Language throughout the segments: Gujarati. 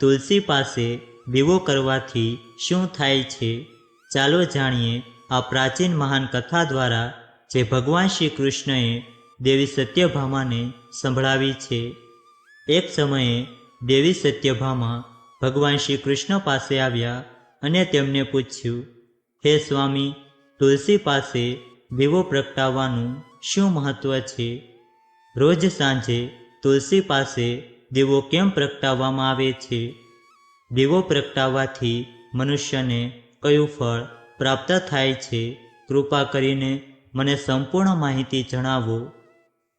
તુલસી પાસે દીવો કરવાથી શું થાય છે? ચાલો જાણીએ આ પ્રાચીન મહાન કથા દ્વારા જે ભગવાન શ્રી કૃષ્ણએ દેવી સત્યભામાને સંભળાવી છે. એક સમયે દેવી સત્યભામા ભગવાન શ્રી કૃષ્ણ પાસે આવ્યા અને તેમને પૂછ્યું, હે સ્વામી, તુલસી પાસે દીવો પ્રગટાવવાનું શું મહત્વ છે? રોજ સાંજે તુલસી પાસે દીવો કેમ પ્રગટાવવામાં આવે છે? દેવો પ્રગટાવવાથી મનુષ્યને કયું ફળ પ્રાપ્ત થાય છે? કૃપા કરીને મને સંપૂર્ણ માહિતી જણાવો.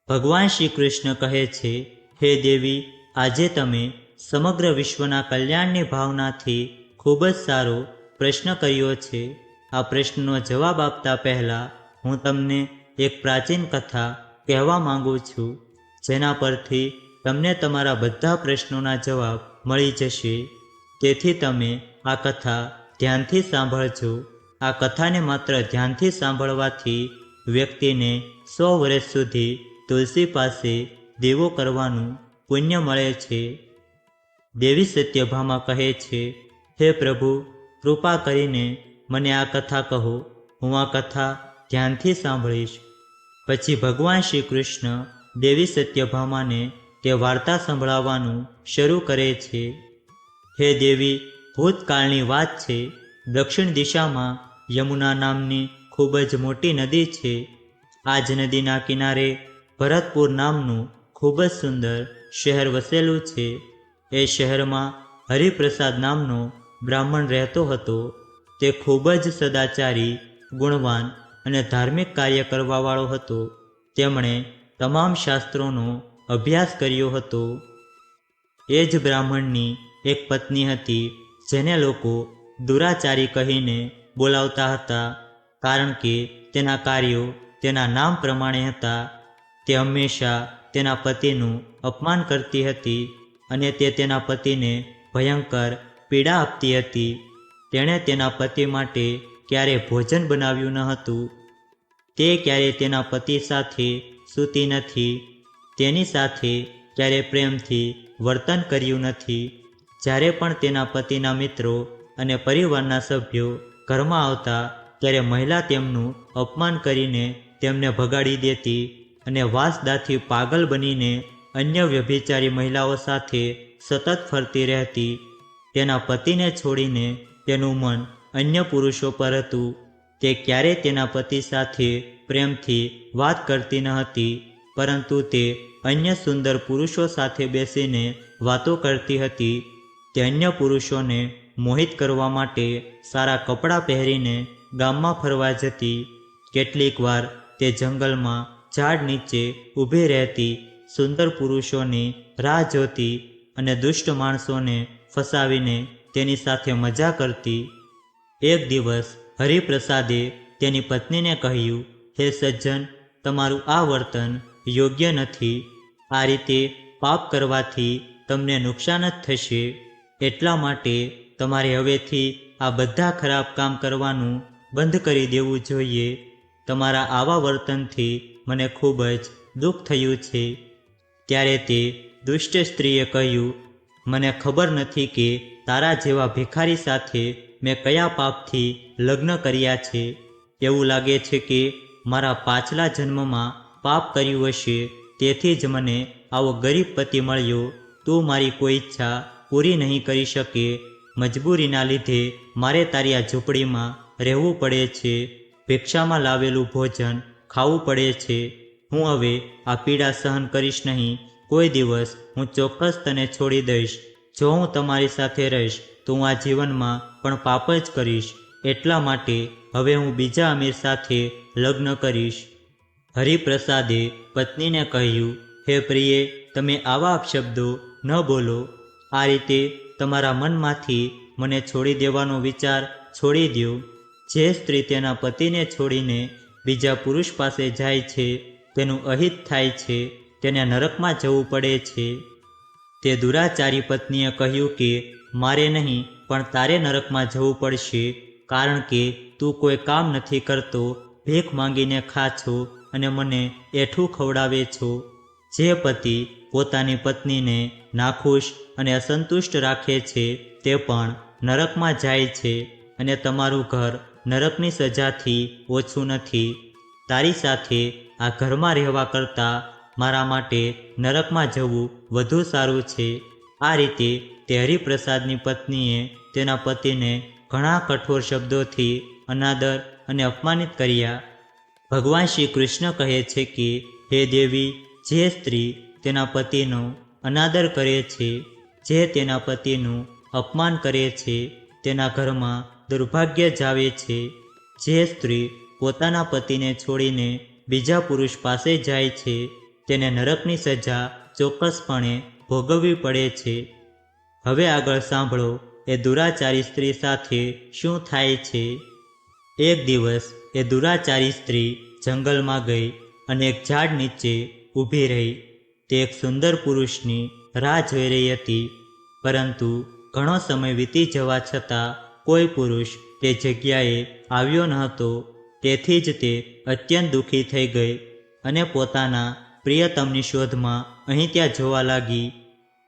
ભગવાન શ્રી કૃષ્ણ કહે છે, હે દેવી, આજે તમે સમગ્ર વિશ્વના કલ્યાણની ભાવનાથી ખૂબ જ સારો પ્રશ્ન કર્યો છે. આ પ્રશ્નનો જવાબ આપતા પહેલાં હું તમને એક પ્રાચીન કથા કહેવા માંગુ છું, જેના પરથી તમને તમારા બધા પ્રશ્નોના જવાબ મળી જશે. તેથી તમે આ કથા ધ્યાનથી સાંભળજો. આ કથાને માત્ર ધ્યાનથી સાંભળવાથી વ્યક્તિને સો વર્ષ સુધી તુલસી પાસે દેવો કરવાનું પુણ્ય મળે છે. દેવી સત્યભામા કહે છે, હે પ્રભુ, કૃપા કરીને મને આ કથા કહો. હું આ કથા ધ્યાનથી સાંભળીશ. પછી ભગવાન શ્રી કૃષ્ણ દેવી સત્યભામાને તે વાર્તા સંભળાવવાનું શરૂ કરે છે. હે દેવી, ભૂતકાળની વાત છે. દક્ષિણ દિશામાં યમુના નામની ખૂબ જ મોટી નદી છે. આ જ નદીના કિનારે ભરતપુર નામનું ખૂબ જ સુંદર શહેર વસેલું છે. એ શહેરમાં હરિપ્રસાદ નામનો બ્રાહ્મણ રહેતો હતો. તે ખૂબ જ સદાચારી, ગુણવાન અને ધાર્મિક કાર્ય કરવાવાળો હતો. તેમણે તમામ શાસ્ત્રોનો અભ્યાસ કર્યો હતો. એ જ બ્રાહ્મણની એક પત્ની હતી, જેને લોકો દુરાચારી કહીને બોલાવતા હતા, કારણ કે તેના કાર્યો તેના નામ પ્રમાણે હતા. તે હંમેશા તેના પતિનું અપમાન કરતી હતી અને તે તેના પતિને ભયંકર પીડા આપતી હતી. તેણે તેના પતિ માટે ક્યારે ભોજન બનાવ્યું ન હતું. તે ક્યારે તેના પતિ સાથે સૂતી નથી. તેની સાથે ક્યારે પ્રેમથી વર્તન કર્યું નથી, જ્યારે પણ તેના પતિના મિત્રો અને પરિવારના સભ્યો ઘરમાં આવતા ત્યારે મહિલા તેમનું અપમાન કરીને તેમને ભગાડી દેતી અને વાસદાથી પાગલ બનીને અન્ય વ્યભિચારી મહિલાઓ સાથે સતત ફરતી રહેતી, તેના પતિને છોડીને તેનું મન અન્ય પુરુષો પર હતું. તે ક્યારેય તેના પતિ સાથે પ્રેમથી વાત કરતી ન હતી. પરંતુ તે અન્ય સુંદર પુરુષો સાથે બેસીને વાતો કરતી હતી. તે અન્ય પુરુષોને મોહિત કરવા માટે સારા કપડાં પહેરીને ગામમાં ફરવા જતી. કેટલીક વાર તે જંગલમાં ઝાડ નીચે ઊભી રહેતી સુંદર પુરુષોની રાહ જોતી અને દુષ્ટ માણસોને ફસાવીને તેની સાથે મજા કરતી. એક દિવસ હરિપ્રસાદે તેની પત્નીને કહ્યું, હે સજ્જન, તમારું આ વર્તન યોગ્ય નથી. આ રીતે પાપ કરવાથી તમને નુકસાન જ થશે. એટલા માટે તમારે હવેથી આ બધા ખરાબ કામ કરવાનું બંધ કરી દેવું જોઈએ. તમારા આવા વર્તનથી મને ખૂબ જ દુઃખ થયું છે. ત્યારે તે દુષ્ટ સ્ત્રીએ કહ્યું, મને ખબર નથી કે તારા જેવા ભિખારી સાથે મેં કયા પાપથી લગ્ન કર્યા છે. એવું લાગે છે કે મારા પાછલા જન્મમાં પાપ કર્યું હશે, તેથી જ મને આવો ગરીબ પતિ મળ્યો. તું મારી કોઈ ઈચ્છા પૂરી નહીં કરી શકે. મજબૂરીના લીધે મારે તારી આ ઝૂંપડીમાં રહેવું પડે છે. ભિક્ષામાં લાવેલું ભોજન ખાવું પડે છે. હું હવે આ પીડા સહન કરીશ નહીં. કોઈ દિવસ હું ચોક્કસ તને છોડી દઈશ. જો હું તમારી સાથે રહીશ, તો હું આ જીવનમાં પણ પાપ જ કરીશ. એટલા માટે હવે હું બીજા અમીર સાથે લગ્ન કરીશ. હરિપ્રસાદે પત્નીને કહ્યું, હે પ્રિયે, તમે આવા અપશબ્દો ન બોલો. આ રીતે તમારા મનમાંથી મને છોડી દેવાનો વિચાર છોડી દો જે સ્ત્રી તેના પતિને છોડીને બીજા પુરુષ પાસે જાય છે, તેનું અહિત થાય છે, તેને નરકમાં જવું પડે છે. તે દુરાચારી પત્નીએ કહ્યું કે, મારે નહીં, પણ તારે નરકમાં જવું પડશે, કારણ કે તું કોઈ કામ નથી કરતો, ભીખ માંગીને ખા છો અને મને એઠું ખવડાવે છો. જે પતિ પોતાની પત્નીને નાખુશ અને અસંતુષ્ટ રાખે છે, તે પણ નરકમાં જાય છે અને તમારું ઘર નરકની સજાથી ઓછું નથી. તારી સાથે આ ઘરમાં રહેવા કરતાં મારા માટે નરકમાં જવું વધુ સારું છે. આ રીતે તે હરિપ્રસાદની પત્નીએ તેના પતિને ઘણા કઠોર શબ્દોથી અનાદર અને અપમાનિત કર્યા. ભગવાન શ્રી કૃષ્ણ કહે છે કે, હે દેવી, જે સ્ત્રી તેના પતિનો અનાદર કરે છે, જે તેના પતિનું અપમાન કરે છે, તેના ઘરમાં દુર્ભાગ્ય જાવે છે, જે સ્ત્રી પોતાના પતિને છોડીને બીજા પુરુષ પાસે જાય છે, તેને નરકની સજા ચોક્કસપણે ભોગવવી પડે છે. હવે આગળ સાંભળો, એ દુરાચારી સ્ત્રી સાથે શું થાય છે? એક દિવસ એ દુરાચારી સ્ત્રી જંગલમાં ગઈ અને એક ઝાડ નીચે ઊભી રહી. તે એક સુંદર પુરુષની રાહ જોઈ રહી હતી, પરંતુ ઘણો સમય વીતી જવા છતાં કોઈ પુરુષ તે જગ્યાએ આવ્યો ન હતો. તેથી જ તે અત્યંત દુઃખી થઈ ગઈ અને પોતાના પ્રિયતમની શોધમાં અહીં ત્યાં જોવા લાગી.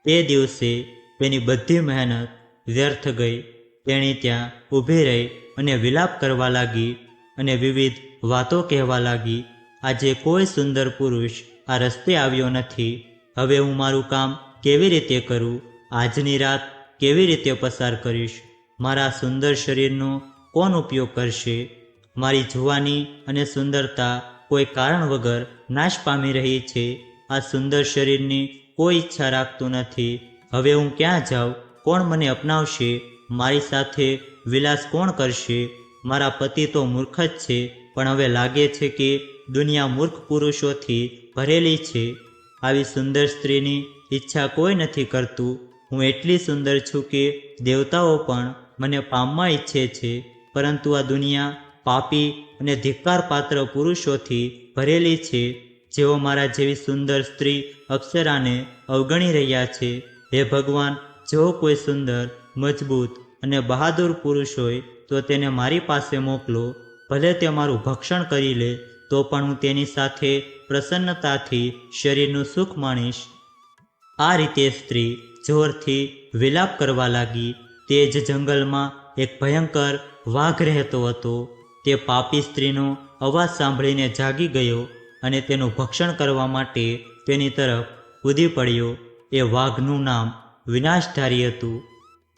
તે દિવસે તેની બધી મહેનત વ્યર્થ ગઈ. તેણી ત્યાં ઊભી રહી અને વિલાપ કરવા લાગી. અને વિવિધ વાતો કહેવા લાગી, આજે કોઈ સુંદર પુરુષ આ રસ્તે આવ્યો નથી. હવે હું મારું કામ કેવી રીતે કરું? આજની રાત કેવી રીતે પસાર કરીશ? મારા સુંદર શરીરનો કોણ ઉપયોગ કરશે? મારી જુવાની અને સુંદરતા કોઈ કારણ વગર નાશ પામી રહી છે. આ સુંદર શરીરની કોઈ ઈચ્છા રાખતું નથી. હવે હું ક્યાં જાઉં? કોણ મને અપનાવશે? મારી સાથે વિલાસ કોણ કરશે? મારા પતિ તો મૂર્ખ જ છે, પણ હવે લાગે છે કે દુનિયા મૂર્ખ પુરુષોથી ભરેલી છે. આવી સુંદર સ્ત્રીની ઈચ્છા કોઈ નથી કરતું. હું એટલી સુંદર છું કે દેવતાઓ પણ મને પામવા ઈચ્છે છે, પરંતુ આ દુનિયા પાપી અને ધિક્કારપાત્ર પુરુષોથી ભરેલી છે. જેઓ મારા જેવી સુંદર સ્ત્રી અપ્સરાને અવગણી રહ્યા છે. હે ભગવાન, જો કોઈ સુંદર, મજબૂત અને બહાદુર પુરુષ હોય તો તેને મારી પાસે મોકલો, ભલે તે મારું ભક્ષણ કરી લે, તો પણ હું તેની સાથે પ્રસન્નતાથી શરીરનું સુખ માણીશ. આ રીતે સ્ત્રી જોરથી વિલાપ કરવા લાગી. તે જ જંગલમાં એક ભયંકર વાઘ રહેતો હતો. તે પાપી સ્ત્રીનો અવાજ સાંભળીને જાગી ગયો અને તેનું ભક્ષણ કરવા માટે તેની તરફ કૂદી પડ્યો. એ વાઘનું નામ વિનાશધારી હતું.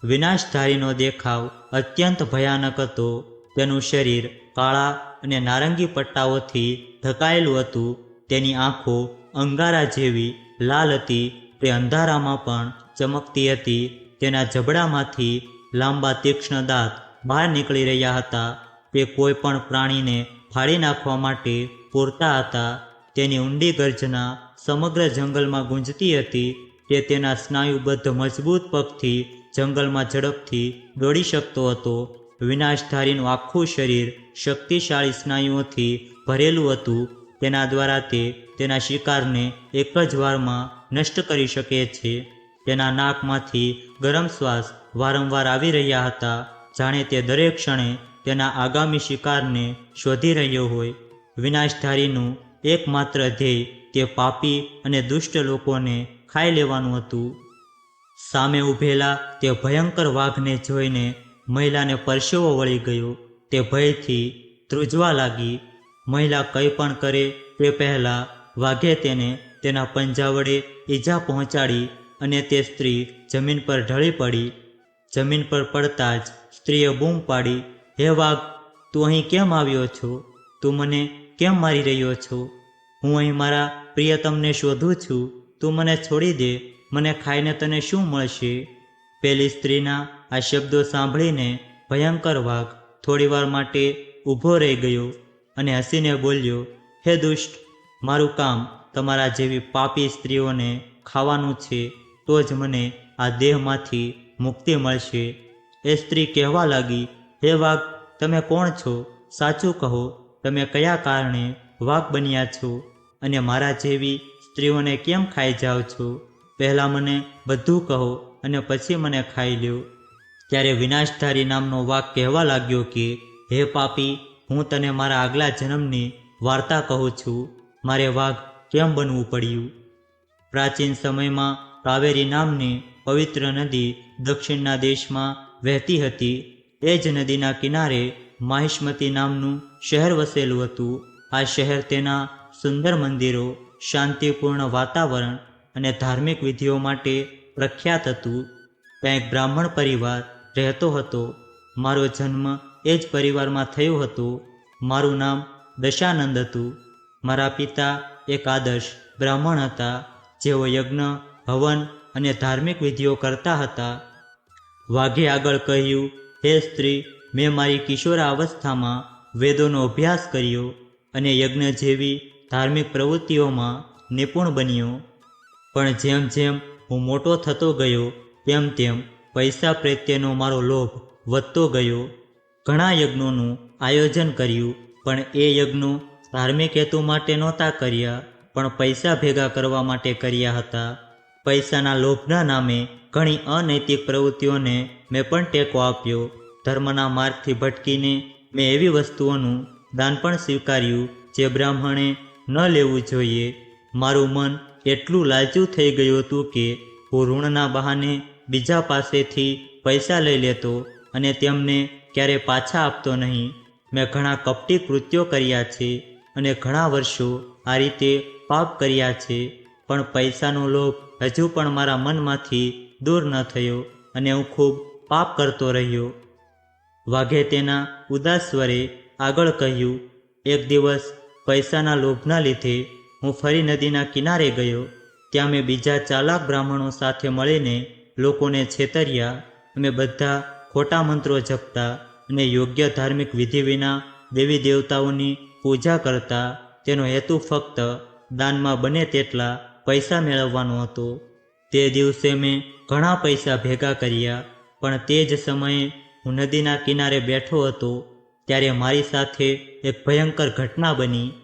વિનાશધારીનો દેખાવ અત્યંત ભયાનક હતો. તેનું શરીર કાળા અને નારંગી પટ્ટાઓથી ઢકાયેલું હતું. તેની આંખો અંગારા જેવી લાલ હતી. તે અંધારામાં પણ ચમકતી હતી. તેના જબડામાંથી લાંબા તીક્ષ્ણ દાંત બહાર નીકળી રહ્યા હતા. તે કોઈ પણ પ્રાણીને ફાડી નાખવા માટે પૂરતા હતા. તેની ઊંડી ગર્જના સમગ્ર જંગલમાં ગુંજતી હતી. તે તેના સ્નાયુબદ્ધ મજબૂત પગથી જંગલમાં ઝડપથી દોડી શકતો હતો. વિનાશધારીનું આખું શરીર શક્તિશાળી સ્નાયુઓથી ભરેલું હતું. તેના દ્વારા તે તેના શિકારને એક જ વારમાં નષ્ટ કરી શકે છે. તેના નાકમાંથી ગરમ શ્વાસ વારંવાર આવી રહ્યા હતા. જાણે તે દરેક ક્ષણે તેના આગામી શિકારને શોધી રહ્યો હોય. વિનાશધારીનું એકમાત્ર ધ્યેય તે પાપી અને દુષ્ટ લોકોને ખાઈ લેવાનું હતું. સામે ઊભેલા તે ભયંકર વાઘને જોઈને મહિલાને પરસેવો વળી ગયો. તે ભયથી ધ્રુજવા લાગી. મહિલા કંઈ પણ કરે તે પહેલાં વાઘે તેને તેના પંજા વડે ઈજા પહોંચાડી અને તે સ્ત્રી જમીન પર ઢળી પડી. જમીન પર પડતા જ સ્ત્રીએ બૂમ પાડી, હે વાઘ, તું અહીં કેમ આવ્યો છો? તું મને કેમ મારી રહ્યો છો? હું અહીં મારા પ્રિયતમને શોધું છું. તું મને છોડી દે. મને ખાઈને તને શું મળશે? પેલી સ્ત્રીના આ શબ્દો સાંભળીને ભયંકર વાઘ થોડીવાર માટે ઊભો રહી ગયો અને હસીને બોલ્યો, હે દુષ્ટ, મારું કામ તમારા જેવી પાપી સ્ત્રીઓને ખાવાનું છે, તો જ મને આ દેહમાંથી મુક્તિ મળશે. એ સ્ત્રી કહેવા લાગી, હે વાઘ, તમે કોણ છો? સાચું કહો, તમે કયા કારણે વાઘ બન્યા છો? અને મારા જેવી સ્ત્રીઓને કેમ ખાઈ જાઓ છો? પહેલાં મને બધું કહો અને પછી મને ખાઈ લ્યો. ત્યારે વિનાશધારી નામનો વાઘ કહેવા લાગ્યો કે, હે પાપી, હું તને મારા આગલા જન્મની વાર્તા કહું છું. મારે વાઘ કેમ બનવું પડ્યું? પ્રાચીન સમયમાં કાવેરી નામની પવિત્ર નદી દક્ષિણના દેશમાં વહેતી હતી. એ જ નદીના કિનારે માહિષ્મતી નામનું શહેર વસેલું હતું. આ શહેર તેના સુંદર મંદિરો, શાંતિપૂર્ણ વાતાવરણ અને ધાર્મિક વિધિઓ માટે પ્રખ્યાત હતું. ત્યાં એક બ્રાહ્મણ પરિવાર રહેતો હતો. મારો જન્મ એ જ પરિવારમાં થયો હતો. મારું નામ દશાનંદ હતું. મારા પિતા એક આદર્શ બ્રાહ્મણ હતા, જેઓ યજ્ઞ, હવન અને ધાર્મિક વિધિઓ કરતા હતા. વાઘે આગળ કહ્યું, હે સ્ત્રી, મેં મારી કિશોરા અવસ્થામાં વેદોનો અભ્યાસ કર્યો અને યજ્ઞ જેવી ધાર્મિક પ્રવૃત્તિઓમાં નિપુણ બન્યો. પણ જેમ જેમ હું મોટો થતો ગયો, તેમ તેમ પૈસા પ્રત્યેનો મારો લોભ વધતો ગયો. ઘણા યજ્ઞોનું આયોજન કર્યું, પણ એ યજ્ઞો ધાર્મિક હેતુ માટે નહોતા કર્યા, પણ પૈસા ભેગા કરવા માટે કર્યા હતા. પૈસાના લોભના નામે ઘણી અનૈતિક પ્રવૃત્તિઓને મેં પણ ટેકો આપ્યો. ધર્મના માર્ગથી ભટકીને મેં એવી વસ્તુઓનું દાન પણ સ્વીકાર્યું જે બ્રાહ્મણે ન લેવું જોઈએ. મારું મન એટલું લાલચું થઈ ગયું હતું કે હું ઋણના બહાને બીજા પાસેથી પૈસા લઈ લેતો અને તેમને ક્યારે પાછા આપતો નહીં. મેં ઘણા કપટી કૃત્યો કર્યા છે અને ઘણા વર્ષો આ રીતે પાપ કર્યા છે, પણ પૈસાનો લોભ હજુ પણ મારા મનમાંથી દૂર ન થયો અને હું ખૂબ પાપ કરતો રહ્યો. વાઘે તેના ઉદાસ સ્વરે આગળ કહ્યું, એક દિવસ પૈસાના લોભના લીધે હું ફરી નદીના કિનારે ગયો, ત્યાં મેં બીજા ચાલાક બ્રાહ્મણો સાથે મળીને લોકોને છેતર્યા. અમે બધા ખોટા મંત્રો જપતા અને યોગ્ય ધાર્મિક વિધિ વિના દેવી દેવતાઓની પૂજા કરતા. તેનો હેતુ ફક્ત દાનમાં બને તેટલા પૈસા મેળવવાનો હતો. તે દિવસે મેં ઘણા પૈસા ભેગા કર્યા, પણ તે જ સમયે હું નદીના કિનારે બેઠો હતો, ત્યારે મારી સાથે એક ભયંકર ઘટના બની.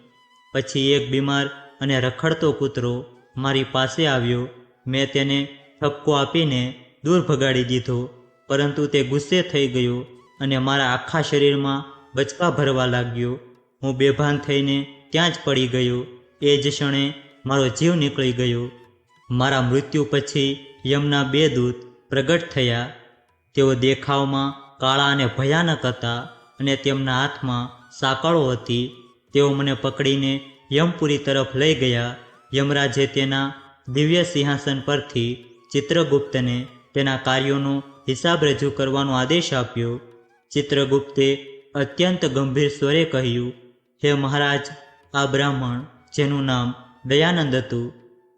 પછી એક બીમાર અને રખડતો કૂતરો મારી પાસે આવ્યો. મેં તેને ઠપકો આપીને દૂર ભગાડી દીધો, પરંતુ તે ગુસ્સે થઈ ગયો અને મારા આખા શરીરમાં બચકા ભરવા લાગ્યો. હું બેભાન થઈને ત્યાં જ પડી ગયો. એ જ ક્ષણે મારો જીવ નીકળી ગયો. મારા મૃત્યુ પછી યમના બે દૂત પ્રગટ થયા. તેઓ દેખાવમાં કાળા અને ભયાનક હતા અને તેમના હાથમાં સાંકળો હતી. તેઓ મને પકડીને યમપુરી તરફ લઈ ગયા. યમરાજે તેના દિવ્ય સિંહાસન પરથી ચિત્રગુપ્તને તેના કાર્યોનો હિસાબ રજૂ કરવાનો આદેશ આપ્યો. ચિત્રગુપ્તે અત્યંત ગંભીર સ્વરે કહ્યું, હે મહારાજ, આ બ્રાહ્મણ, જેનું નામ દયાનંદ હતું,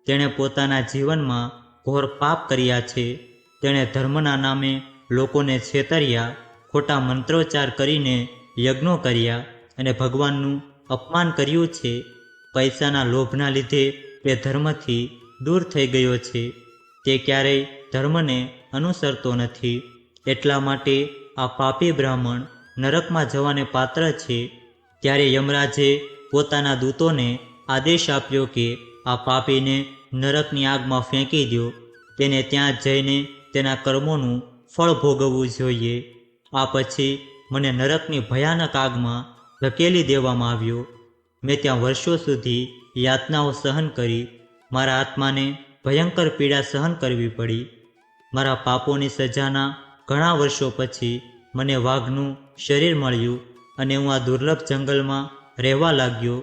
તેણે પોતાના જીવનમાં ઘોર પાપ કર્યા છે. તેણે ધર્મના નામે લોકોને છેતર્યા, ખોટા મંત્રોચ્ચાર કરીને યજ્ઞો કર્યા અને ભગવાનનું અપમાન કર્યું છે. પૈસાના લોભના લીધે તે ધર્મથી દૂર થઈ ગયો છે. તે ક્યારેય ધર્મને અનુસરતો નથી. એટલા માટે આ પાપી બ્રાહ્મણ નરકમાં જવાને પાત્ર છે. ત્યારે યમરાજે પોતાના દૂતોને આદેશ આપ્યો કે આ પાપીને નરકની આગમાં ફેંકી દો તેને ત્યાં જઈને તેના કર્મોનું ફળ ભોગવવું જોઈએ. આ પછી મને નરકની ભયાનક આગમાં ધકેલી દેવામાં આવ્યો. મેં ત્યાં વર્ષો સુધી યાતનાઓ સહન કરી, મારા આત્માને ભયંકર પીડા સહન કરવી પડી. મારા પાપોની સજાના ઘણા વર્ષો પછી મને વાઘનું શરીર મળ્યું અને હું આ દુર્લભ જંગલમાં રહેવા લાગ્યો.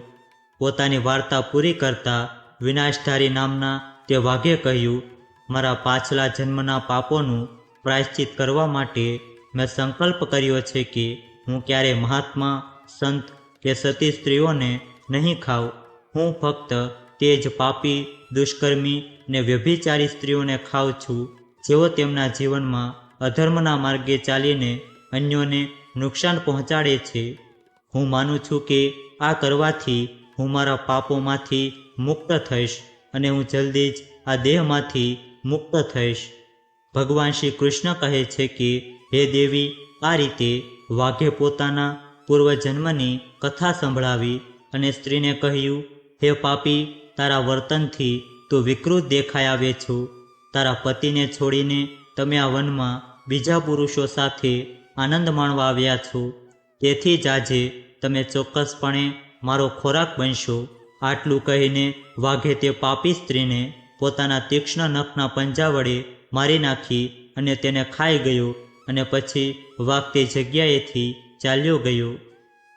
પોતાની વાર્તા પૂરી કરતા વિનાશધારી નામના તે વાઘે કહ્યું, મારા પાછલા જન્મના પાપોનું પ્રાયશ્ચિત કરવા માટે મેં સંકલ્પ કર્યો છે કે હું ક્યારે મહાત્મા, સંત કે સતી સ્ત્રીઓને નહીં ખાઉં હું ફક્ત તે જ પાપી, દુષ્કર્મી ને વ્યભિચારી સ્ત્રીઓને ખાઉં છું, જેઓ તેમના જીવનમાં અધર્મના માર્ગે ચાલીને અન્યોને નુકસાન પહોંચાડે છે. હું માનું છું કે આ કરવાથી હું મારા પાપોમાંથી મુક્ત થઈશ અને હું જલ્દી જ આ દેહમાંથી મુક્ત થઈશ. ભગવાન શ્રી કૃષ્ણ કહે છે કે, હે દેવી, આ રીતે વાઘે પોતાના પૂર્વજન્મની કથા સંભળાવી અને સ્ત્રીને કહ્યું, હે પાપી, તારા વર્તનથી તું વિકૃત દેખાઈ આવે છો. તારા પતિને છોડીને તમે આ વનમાં બીજા પુરુષો સાથે આનંદ માણવા આવ્યા છો. તેથી જ આજે તમે ચોક્કસપણે મારો ખોરાક બનશો. આટલું કહીને વાઘે તે પાપી સ્ત્રીને પોતાના તીક્ષ્ણ નખના પંજા વડે મારી નાખી અને તેને ખાઈ ગયો અને પછી વાગતી જગ્યાએથી ચાલ્યો ગયો.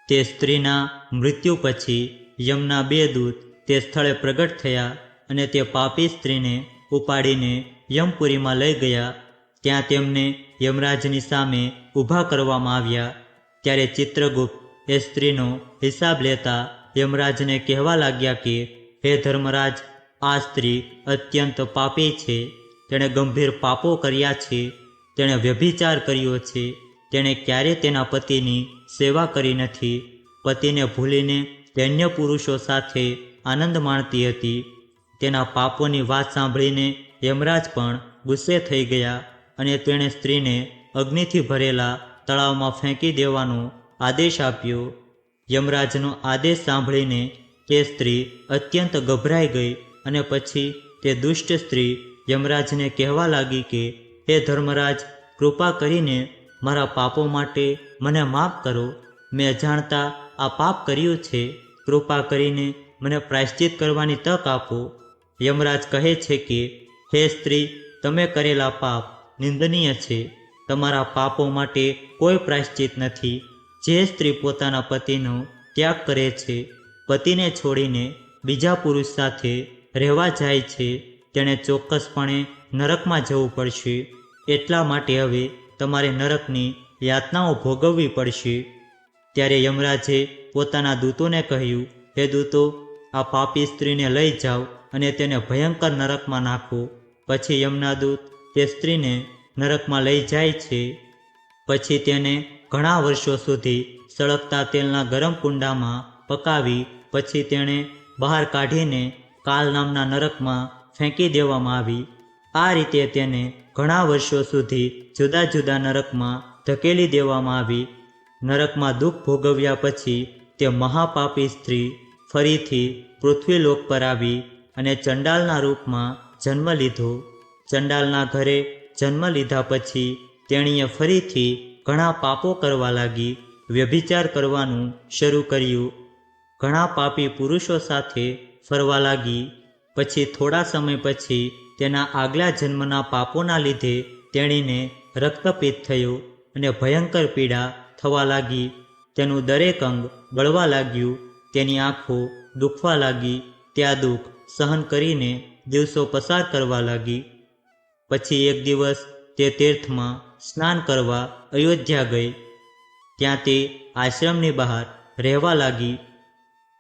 તે સ્ત્રીના મૃત્યુ પછી યમના બે દૂત તે સ્થળે પ્રગટ થયા અને તે પાપી સ્ત્રીને ઉપાડીને યમપુરીમાં લઈ ગયા. ત્યાં તેમને યમરાજની સામે ઊભા કરવામાં આવ્યા. ત્યારે ચિત્રગુપ્ત એ સ્ત્રીનો હિસાબ લેતા યમરાજને કહેવા લાગ્યા કે, હે ધર્મરાજ, આ સ્ત્રી અત્યંત પાપી છે. તેણે ગંભીર પાપો કર્યા છે. તેણે વ્યભિચાર કર્યો છે. તેણે ક્યારે તેના પતિની સેવા કરી નથી, પતિને ભૂલીને અન્ય પુરુષો સાથે આનંદ માણતી હતી. તેના પાપોની વાત સાંભળીને યમરાજ પણ ગુસ્સે થઈ ગયા અને તેણે સ્ત્રીને અગ્નિથી ભરેલા તળાવમાં ફેંકી દેવાનો આદેશ આપ્યો. યમરાજનો આદેશ સાંભળીને તે સ્ત્રી અત્યંત ગભરાઈ ગઈ અને પછી તે દુષ્ટ સ્ત્રી યમરાજને કહેવા લાગી કે, હે ધર્મરાજ, કૃપા કરીને મારા પાપો માટે મને માફ કરો. મેં અજાણતા આ પાપ કર્યું છે. કૃપા કરીને મને પ્રાયશ્ચિત કરવાની તક આપો. યમરાજ કહે છે કે, હે સ્ત્રી, તમે કરેલા પાપ નિંદનીય છે. તમારા પાપો માટે કોઈ પ્રાયશ્ચિત નથી. જે સ્ત્રી પોતાના પતિનો ત્યાગ કરે છે, પતિને છોડીને બીજા પુરુષ સાથે રહેવા જાય છે, તેણે ચોક્કસપણે નરકમાં જવું પડશે. એટલા માટે હવે તમારે નરકની યાતનાઓ ભોગવવી પડશે. ત્યારે યમરાજે પોતાના દૂતોને કહ્યું, હે દૂતો, આ પાપી સ્ત્રીને લઈ જાઓ અને તેને ભયંકર નરકમાં નાખો. પછી યમના દૂત તે સ્ત્રીને નરકમાં લઈ જાય છે. પછી તેને ઘણા વર્ષો સુધી સળગતા તેલના ગરમ કુંડામાં પકાવી, પછી તેણે બહાર કાઢીને કાલ નામના નરકમાં ફેંકી દેવામાં આવી. આ રીતે તેને ઘણા વર્ષો સુધી જુદા જુદા નરકમાં ધકેલી દેવામાં આવી. નરકમાં દુઃખ ભોગવ્યા પછી તે મહાપાપી સ્ત્રી ફરીથી પૃથ્વીલોક પર આવી અને ચંડાલના રૂપમાં જન્મ લીધો. ચંડાલના ઘરે જન્મ લીધા પછી તેણીએ ફરીથી ઘણા પાપો કરવા લાગી, વ્યભિચાર કરવાનું શરૂ કર્યું. ઘણા પાપી પુરુષો સાથે ફરવા લાગી. પછી થોડા સમય પછી તેના આગલા જન્મના પાપોના લીધે તેણીને રક્તપિત થયો અને ભયંકર પીડા થવા લાગી. તેનું દરેક અંગ બળવા લાગ્યું, તેની આંખો દુખવા લાગી, ત્યાં દુઃખ સહન કરીને દિવસો પસાર કરવા લાગી. પછી એક દિવસ તે તીર્થમાં સ્નાન કરવા અયોધ્યા ગઈ. ત્યાં તે આશ્રમની બહાર રહેવા લાગી.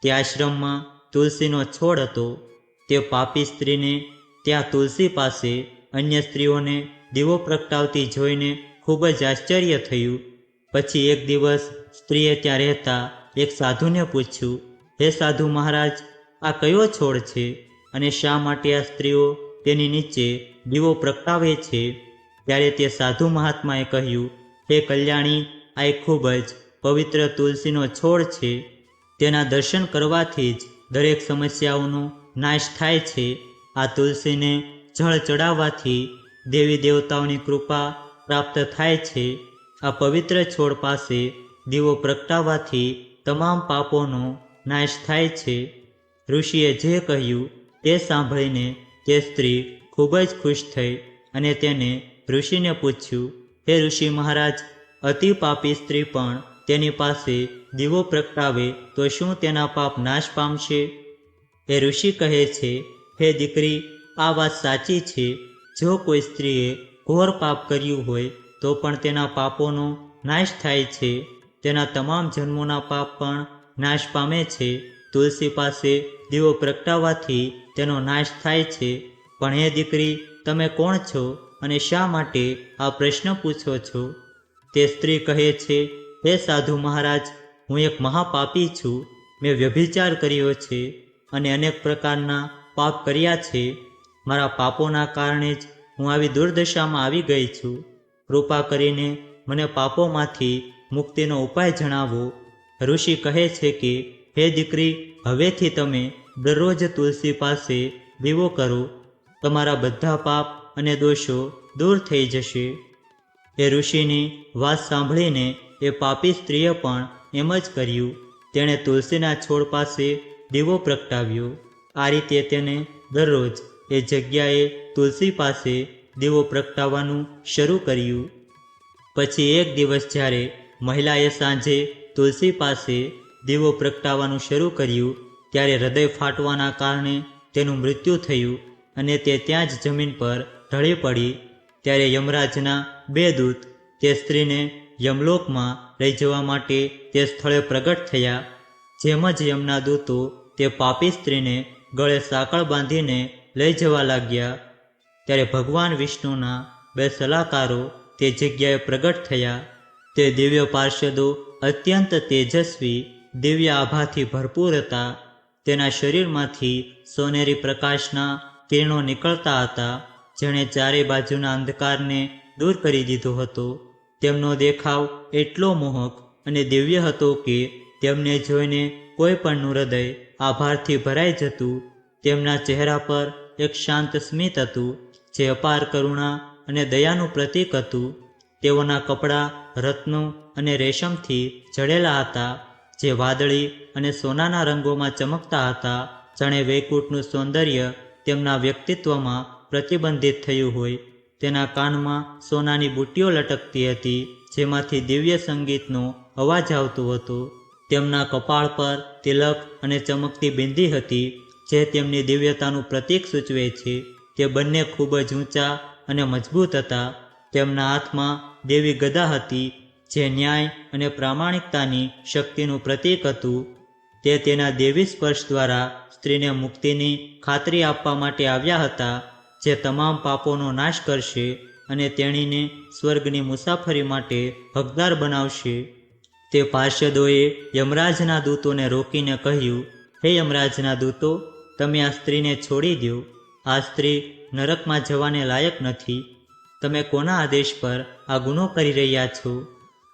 તે આશ્રમમાં તુલસીનો છોડ હતો. તે પાપી સ્ત્રીને ત્યાં તુલસી પાસે અન્ય સ્ત્રીઓને દીવો પ્રગટાવતી જોઈને ખૂબ જ આશ્ચર્ય થયું. પછી એક દિવસ સ્ત્રીએ ત્યાં રહેતા એક સાધુને પૂછ્યું, હે સાધુ મહારાજ, આ કયો છોડ છે અને શા માટે આ સ્ત્રીઓ તેની નીચે દીવો પ્રગટાવે છે? ત્યારે તે સાધુ મહાત્માએ કહ્યું, હે કલ્યાણી, આ એક ખૂબ જ પવિત્ર તુલસીનો છોડ છે. તેના દર્શન કરવાથી જ દરેક સમસ્યાઓનો નાશ થાય છે. આ તુલસીને જળ ચડાવવાથી દેવી દેવતાઓની કૃપા પ્રાપ્ત થાય છે. આ પવિત્ર છોડ પાસે દીવો પ્રગટાવવાથી તમામ પાપોનો નાશ થાય છે. ઋષિએ જે કહ્યું તે સાંભળીને તે સ્ત્રી ખૂબ જ ખુશ થઈ અને તેને ઋષિને પૂછ્યું, હે ઋષિ મહારાજ, અતિ પાપી સ્ત્રી પણ તેની પાસે દીવો પ્રગટાવે તો શું તેના પાપ નાશ પામશે? એ ઋષિ કહે છે હે દીકરી, આ વાત સાચી છે. જો કોઈ સ્ત્રીએ ઘોર પાપ કર્યું હોય, તો પણ તેના પાપોનો નાશ થાય છે. તેના તમામ જન્મોના પાપ પણ નાશ પામે છે. તુલસી પાસે દીવો પ્રગટાવવાથી તેનો નાશ થાય છે. પણ હે દીકરી, તમે કોણ છો અને શા માટે આ પ્રશ્ન પૂછો છો? તે સ્ત્રી કહે છે, હે સાધુ મહારાજ, હું એક મહાપાપી છું. મેં વ્યભિચાર કર્યો છે અને અનેક પ્રકારના પાપ કર્યા છે. મારા પાપોના કારણે જ હું આવી દુર્દશામાં આવી ગઈ છું. કૃપા કરીને મને પાપોમાંથી મુક્તિનો ઉપાય જણાવો. ઋષિ કહે છે કે, હે દીકરી, હવેથી તમે દરરોજ તુલસી પાસે દીવો કરો. તમારા બધા પાપ અને દોષો દૂર થઈ જશે. એ ઋષિની વાત સાંભળીને એ પાપી સ્ત્રીએ પણ એમ જ કર્યું. તેણે તુલસીના છોડ પાસે દીવો પ્રગટાવ્યો. આ રીતે તેને દરરોજ એ જગ્યાએ તુલસી પાસે દીવો પ્રગટાવવાનું શરૂ કર્યું. પછી એક દિવસ જ્યારે મહિલાએ સાંજે તુલસી પાસે દીવો પ્રગટાવવાનું શરૂ કર્યું, ત્યારે હૃદય ફાટવાના કારણે તેનું મૃત્યુ થયું અને તે ત્યાં જ જમીન પર ઢળી પડી. ત્યારે યમરાજના બે દૂત તે સ્ત્રીને યમલોકમાં લઈ જવા માટે તે સ્થળે પ્રગટ થયા. જેમ જ યમના દૂતો તે પાપી સ્ત્રીને ગળે સાંકળ બાંધીને લઈ જવા લાગ્યા. ત્યારે ભગવાન વિષ્ણુના બે સલાહકારો તે જગ્યાએ પ્રગટ થયા. તે દિવ્ય પાર્ષદો અત્યંત તેજસ્વી, દિવ્ય આભાથી ભરપૂર હતા. તેના શરીરમાંથી સોનેરી પ્રકાશના કિરણો નીકળતા હતા, જેણે ચારે બાજુના અંધકારને દૂર કરી દીધો હતો. તેમનો દેખાવ એટલો મોહક અને દિવ્ય હતો કે તેમને જોઈને કોઈ પણનું હૃદય આભારથી ભરાઈ જતું, તેમના ચહેરા પર એક શાંત સ્મિત હતું, જે અપાર કરુણા અને દયાનું પ્રતીક હતું. તેઓના કપડાં, રત્નો અને રેશમથી જડેલા હતા, જે વાદળી અને સોનાના રંગોમાં ચમકતા હતા. જાણે વૈકુંઠનું સૌંદર્ય તેમના વ્યક્તિત્વમાં પ્રતિબંધિત થયું હોય. તેના કાનમાં સોનાની બુટ્ટીઓ લટકતી હતી, જેમાંથી દિવ્ય સંગીતનો અવાજ આવતો હતો. તેમના કપાળ પર તિલક અને ચમકતી બિંદી હતી, જે તેમની દિવ્યતાનું પ્રતીક સૂચવે છે. તે બંને ખૂબ જ ઊંચા અને મજબૂત હતા. તેમના હાથમાં દેવી ગદા હતી, જે ન્યાય અને પ્રામાણિકતાની શક્તિનું પ્રતીક હતું. તે તેના દેવી સ્પર્શ દ્વારા સ્ત્રીને મુક્તિની ખાતરી આપવા માટે આવ્યા હતા, જે તમામ પાપોનો નાશ કરશે અને તેણીને સ્વર્ગની મુસાફરી માટે હકદાર બનાવશે. તે પાર્ષદોએ યમરાજના દૂતોને રોકીને કહ્યું, હે યમરાજના દૂતો, તમે આ સ્ત્રીને છોડી દો આ સ્ત્રી નરકમાં જવાને લાયક નથી. તમે કોના આદેશ પર આ ગુનો કરી રહ્યા છો?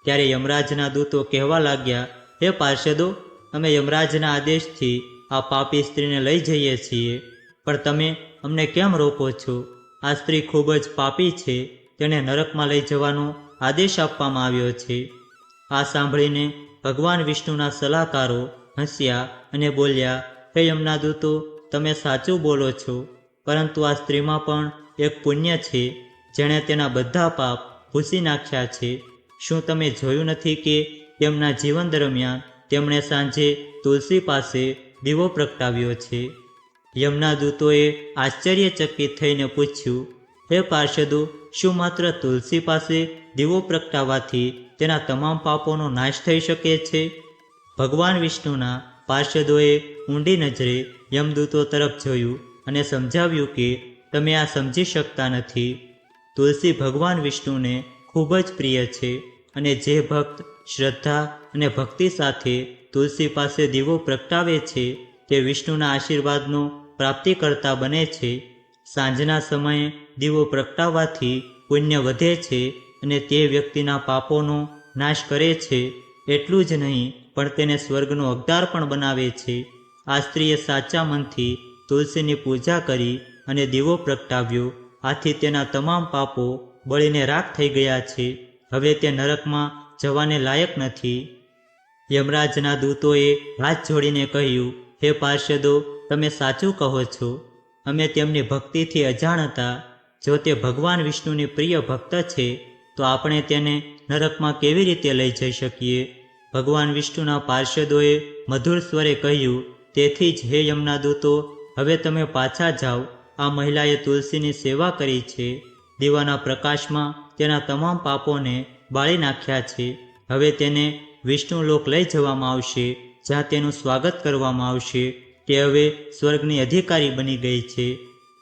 ત્યારે યમરાજના દૂતો કહેવા લાગ્યા, હે પાર્ષદો, અમે યમરાજના આદેશથી આ પાપી સ્ત્રીને લઈ જઈએ છીએ. પણ તમે અમને કેમ રોકો છો? આ સ્ત્રી ખૂબ જ પાપી છે. તેને નરકમાં લઈ જવાનો આદેશ આપવામાં આવ્યો છે. આ સાંભળીને ભગવાન વિષ્ણુના સલાહકારો હસ્યા અને બોલ્યા, હે યમના દૂતો તમે સાચું બોલો છો, પરંતુ આ સ્ત્રીમાં પણ એક પુણ્ય છે, જેણે તેના બધા પાપ ભૂસી નાખ્યા છે. શું તમે જોયું નથી કે તેમના જીવન દરમિયાન તેમણે સાંજે તુલસી પાસે દીવો પ્રગટાવ્યો છે? યમના દૂતોએ આશ્ચર્યચકિત થઈને પૂછ્યું, હે પાર્ષદો, શું માત્ર તુલસી પાસે દીવો પ્રગટાવવાથી તેના તમામ પાપોનો નાશ થઈ શકે છે. ભગવાન વિષ્ણુના પાર્ષદોએ ઊંડી નજરે યમદૂતો તરફ જોયું અને સમજાવ્યું કે તમે આ સમજી શકતા નથી. તુલસી ભગવાન વિષ્ણુને ખૂબ જ પ્રિય છે અને જે ભક્ત શ્રદ્ધા અને ભક્તિ સાથે તુલસી પાસે દીવો પ્રગટાવે છે તે વિષ્ણુના આશીર્વાદનો પ્રાપ્તિકર્તા બને છે. સાંજના સમયે દીવો પ્રગટાવવાથી પુણ્ય વધે છે અને તે વ્યક્તિના પાપોનો નાશ કરે છે, એટલું જ નહીં, પણ તેને સ્વર્ગનો અગદાર પણ બનાવે છે. આ સ્ત્રીએ સાચા મનથી તુલસીની પૂજા કરી અને દીવો પ્રગટાવ્યો. આથી તેના તમામ પાપો બળીને રાખ થઈ ગયા છે. હવે તે નરકમાં જવાને લાયક નથી. યમરાજના દૂતોએ હાથ જોડીને કહ્યું, હે પાર્ષદો, તમે સાચું કહો છો. અમે તેમની ભક્તિથી અજાણ હતા. જો તે ભગવાન વિષ્ણુની પ્રિય ભક્ત છે તો આપણે તેને નરકમાં કેવી રીતે લઈ જઈ શકીએ? ભગવાન વિષ્ણુના પાર્ષદોએ મધુર સ્વરે કહ્યું, તેથી જ હે યમના દૂતો હવે તમે પાછા જાઓ. આ મહિલાએ તુલસીની સેવા કરી છે. દીવાના પ્રકાશમાં તેના તમામ પાપોને બાળી નાખ્યા છે. હવે તેને વિષ્ણુ લોક લઈ જવામાં આવશે, જ્યાં તેનું સ્વાગત કરવામાં આવશે. તે હવે સ્વર્ગની અધિકારી બની ગઈ છે.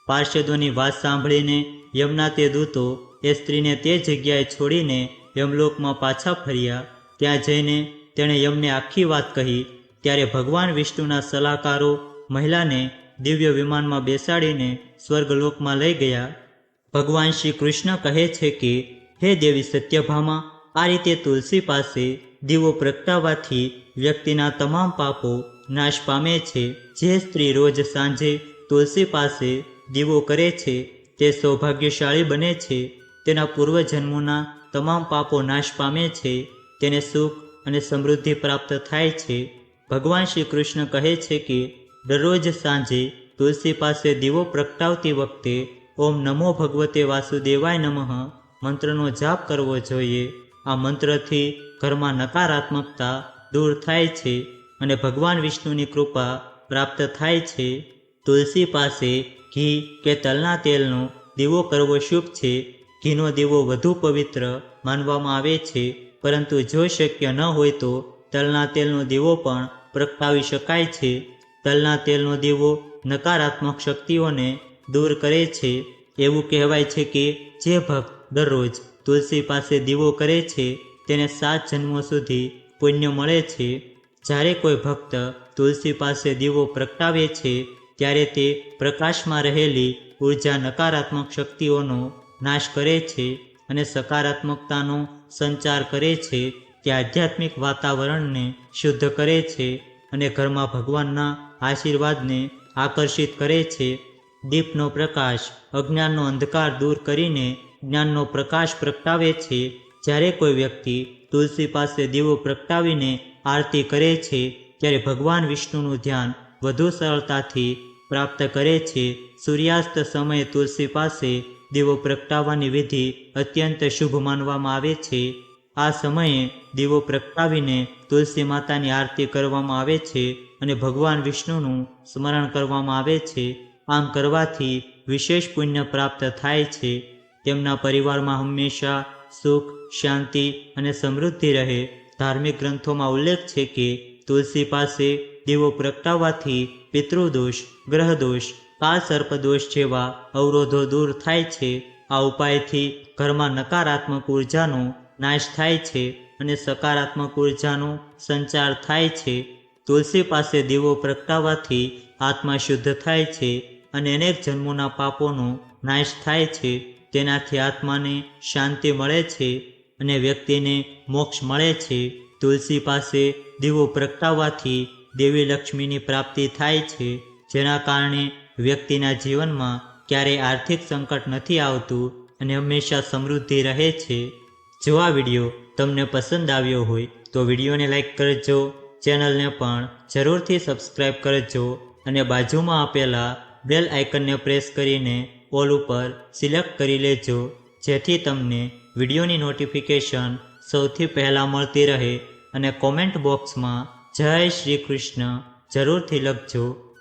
પાર્ષદોની વાત સાંભળીને યમના તે દૂતો એ સ્ત્રીને તે જગ્યાએ છોડીને યમલોકમાં પાછા ફર્યા. ત્યાં જઈને તેણે યમને આખી વાત કહી. ત્યારે ભગવાન વિષ્ણુના સલાહકારો મહિલાને દિવ્ય વિમાનમાં બેસાડીને સ્વર્ગલોકમાં લઈ ગયા. ભગવાન શ્રી કૃષ્ણ કહે છે કે, હે દેવી સત્યભામા, આ રીતે તુલસી પાસે દીવો પ્રગટાવવાથી વ્યક્તિના તમામ પાપો નાશ પામે છે. જે સ્ત્રી રોજ સાંજે તુલસી પાસે દીવો કરે છે, તે સૌભાગ્યશાળી બને છે. તેના પૂર્વજન્મોના તમામ પાપો નાશ પામે છે, તેને સુખ અને સમૃદ્ધિ પ્રાપ્ત થાય છે. ભગવાન શ્રી કૃષ્ણ કહે છે કે, દરરોજ સાંજે તુલસી પાસે દીવો પ્રગટાવતી વખતે ઓમ નમો ભગવતે વાસુદેવાય નમઃ મંત્રનો જાપ કરવો જોઈએ. આ મંત્રથી ઘરમાં નકારાત્મકતા દૂર થાય છે અને ભગવાન વિષ્ણુની કૃપા પ્રાપ્ત થાય છે. તુલસી પાસે ઘી કે તલના તેલનો દીવો કરવો શુભ છે. ઘીનો દીવો વધુ પવિત્ર માનવામાં આવે છે, પરંતુ જો શક્ય ન હોય તો તલના તેલનો દીવો પણ પ્રગટાવી શકાય છે. તલના તેલનો દીવો નકારાત્મક શક્તિઓને દૂર કરે છે. એવું કહેવાય છે કે જે ભક્ત દરરોજ તુલસી પાસે દીવો કરે છે, તેને સાત જન્મો સુધી પુણ્ય મળે છે. જ્યારે કોઈ ભક્ત તુલસી પાસે દીવો પ્રગટાવે છે, ત્યારે તે પ્રકાશમાં રહેલી ઊર્જા નકારાત્મક શક્તિઓનો નાશ કરે છે અને સકારાત્મકતાનો સંચાર કરે છે, તે આધ્યાત્મિક વાતાવરણને શુદ્ધ કરે છે અને ઘરમાં ભગવાનના આશીર્વાદને આકર્ષિત કરે છે. દીપનો પ્રકાશ અજ્ઞાનનો અંધકાર દૂર કરીને જ્ઞાનનો પ્રકાશ પ્રગટાવે છે. જ્યારે કોઈ વ્યક્તિ તુલસી પાસે દીવો પ્રગટાવીને આરતી કરે છે, ત્યારે ભગવાન વિષ્ણુનું ધ્યાન વધુ સરળતાથી પ્રાપ્ત કરે છે. સૂર્યાસ્ત સમયે તુલસી પાસે દીવો પ્રગટાવવાની વિધિ અત્યંત શુભ માનવામાં આવે છે. આ સમયે દીવો પ્રગટાવીને તુલસી માતાની આરતી કરવામાં આવે છે અને ભગવાન વિષ્ણુનું સ્મરણ કરવામાં આવે છે. આમ કરવાથી વિશેષ પુણ્ય પ્રાપ્ત થાય છે. તેમના પરિવારમાં હંમેશા સુખ, શાંતિ અને સમૃદ્ધિ રહે. ધાર્મિક ગ્રંથોમાં ઉલ્લેખ છે કે તુલસી પાસે દીવો પ્રગટાવવાથી પિતૃદોષ, ગ્રહદોષ કાળ સર્પદોષ જેવા અવરોધો દૂર થાય છે. આ ઉપાયથી ઘરમાં નકારાત્મક ઉર્જાનો નાશ થાય છે અને સકારાત્મક ઉર્જાનો સંચાર થાય છે. તુલસી પાસે દીવો પ્રગટાવવાથી આત્મા શુદ્ધ થાય છે અને અનેક જન્મોના પાપોનો નાશ થાય છે. તેનાથી આત્માને શાંતિ મળે છે અને વ્યક્તિને મોક્ષ મળે છે. તુલસી પાસે દીવો પ્રગટાવવાથી દેવી લક્ષ્મીની પ્રાપ્તિ થાય છે. જેના કારણે વ્યક્તિના જીવનમાં ક્યારેય આર્થિક સંકટ નથી આવતું અને હંમેશા સમૃદ્ધિ રહે છે. જો આ વીડિયો તમને પસંદ આવ્યો હોય, તો વિડીયોને લાઇક કરજો, ચેનલને પણ જરૂરથી સબસ્ક્રાઇબ કરજો અને બાજુમાં આપેલા બેલ આઇકનને પ્રેસ કરીને ઓલ ઉપર સિલેક્ટ કરી લેજો, જેથી તમને વિડીયોની નોટિફિકેશન સૌથી પહેલાં મળતી રહે અને કોમેન્ટ બોક્સમાં જય શ્રી કૃષ્ણ જરૂરથી લખજો.